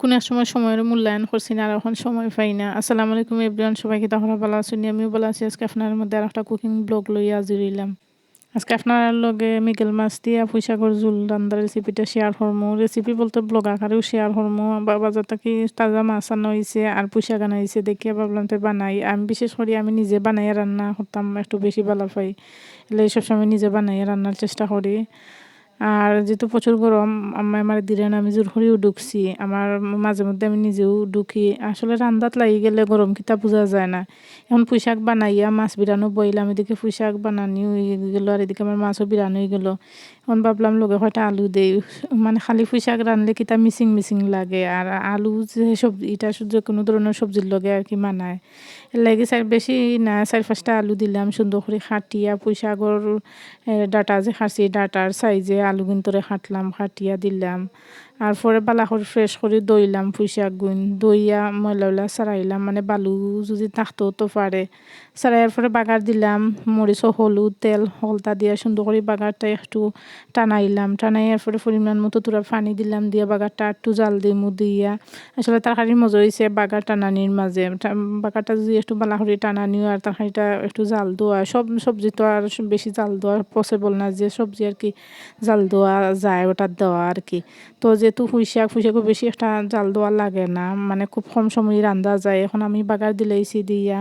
কোনো এক সময় সময়ের মূল্যায়ন করছি না, আর এখন সময় পাই না। আসসালামু আলাইকুম এভরিওয়ান, সবাইকে তখন ভালো আছেন। আমিও ভালো আছি। আজকে আপনার মধ্যে আর একটা কুকিং ব্লগ লইয়া জুড়িলাম আজকে আপনার লগে মিগেল মাছ দিয়া পুঁইশাকর জুল রান্নার রেসিপিটা শেয়ার করমু। রেসিপি বলতে ব্লগ আকারেও শেয়ার করমু। বা বাজার থেকে তাজা মাছ আনা হয়েছে আর পুঁইশাক আনা হয়েছে দেখিয়ে ভাবলাম তো বানাই। আমি বিশেষ করে আমি নিজে বানাই রান্না করতাম, একটু বেশি ভালো পাই। এলে সবসময় নিজে বানাই রান্নার চেষ্টা করি। আর যেহেতু প্রচুর গরম আমি আমার দিলেন আমি জোর করেও ঢুকছি। আমার মাঝে মধ্যে আমি নিজেও ঢুকি। আসলে রান্দাত লাগি গেলে গরম কিতা বোঝা যায় না। এখন পুঁশাক বানাইয়া মাছ বিরানো বইলাম এদিকে পুঁশাক বানানি হয়ে গেল আর এদিকে আমার মাছও বিরানো হয়ে গেল। এখন ভাবলাম লগে হয়তো আলু দেই? মানে খালি পুঁশাক রানলে কিতা মিসিং মিসিং লাগে? আর আলু যে সবজি এটা যে কোনো ধরনের সবজির লগে আর কি মানায়। লাগে চার বেশি না, চার পাঁচটা আলু দিলাম সুন্দর করে খাটিয়া পুঁশাকর ডাটা যে খাসি ডাটার সাইজে আলু গুন্তরে খাটলাম খাটিয়া দিলাম। আর পরে বালা করে ফ্রেশ করে দইলাম, পুঁইশাক গুণ দইয়া ময়লা উলা সারাইলাম মানে বালু যদি থাকতো তো পারে। সারাইয়ার পরে বাগার দিলাম, মরিচ হলুদ, তেল, হলতা দিয়া সুন্দর করে বাগারটা একটু টানাইলাম। টানাইয়ার পরে পরিমাণ মতো তোরা পানি দিলাম, দিয়া বাগারটা একটু জাল দিমু, দিয়া। আসলে তরকারির মজা হয়েছে বাগার টানানির মাঝে। বাগারটা যদি একটু বালা করে টানানিও আর তরকারিটা একটু জাল দেওয়া সব সবজি তো আর বেশি জাল দেওয়া পসিবল না যে সবজি আর কি জাল দেওয়া যায়, ওটা দেওয়া আর কি তো যেহেতু পুঁইশাক পুঁইশাকও বেশি একটা জাল দেওয়া লাগে না মানে খুব কম সময় রান্ধা যায়। এখন আমি বাগার দিলেইছি দিয়া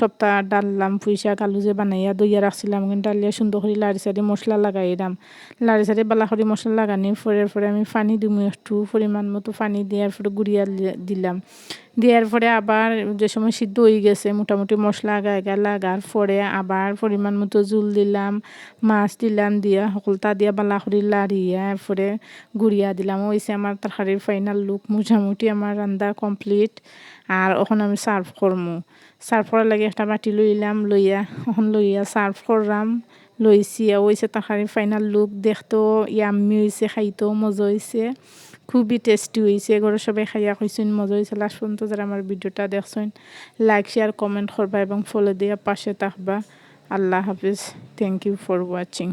সপ্তাহ ডাললাম, পুঁইশাক, আলু যে বানাইয়া দইয়া রাখছিলাম কিন্তু ডালিয়া সুন্দর করে লাড়ি সারি মশলা লাগাইলাম। লাড়ি সারি বালা করে মশলা লাগানি পরে পরে আমি পানি দিমু একটু পরিমাণ মতো পানি দেওয়ার পরে গুড়িয়া দিলাম। দেওয়ার পরে আবার যে সময় সিদ্ধ হয়ে গেছে, মোটামুটি মশলা গায়ে লাগার পরে আবার পরিমাণ মতো জুল দিলাম, মাছ দিলাম দিয়া সকলতা দিয়া বালা করে লাড়িয়া পরে গুড়িয়া দিলাম। ওইসে আমার তরকারির ফাইনাল লুক মোটামুটি আমার রান্না কমপ্লিট আর ওখান আমি সার্ভ করমু। সার্ভ করার লাগে একটা বাটি লইলাম, লইয়া ওখান লইয়া সার্ভ করলাম, লইছি। ওইসে তরকারির ফাইনাল লুক দেখতেও ইয়াম্মি হয়েছে খাইতেও মজা হয়েছে খুবই টেস্টি হয়েছে ঘরে সবাই খাইয়া খাইছেন মজা হয়েছে লাস্ট পর্যন্ত যারা আমার ভিডিওটা দেখছেন লাইক শেয়ার কমেন্ট করবা এবং ফলো দিয়ে পাশে থাকবা। আল্লাহ হাফিজ। Thank you for watching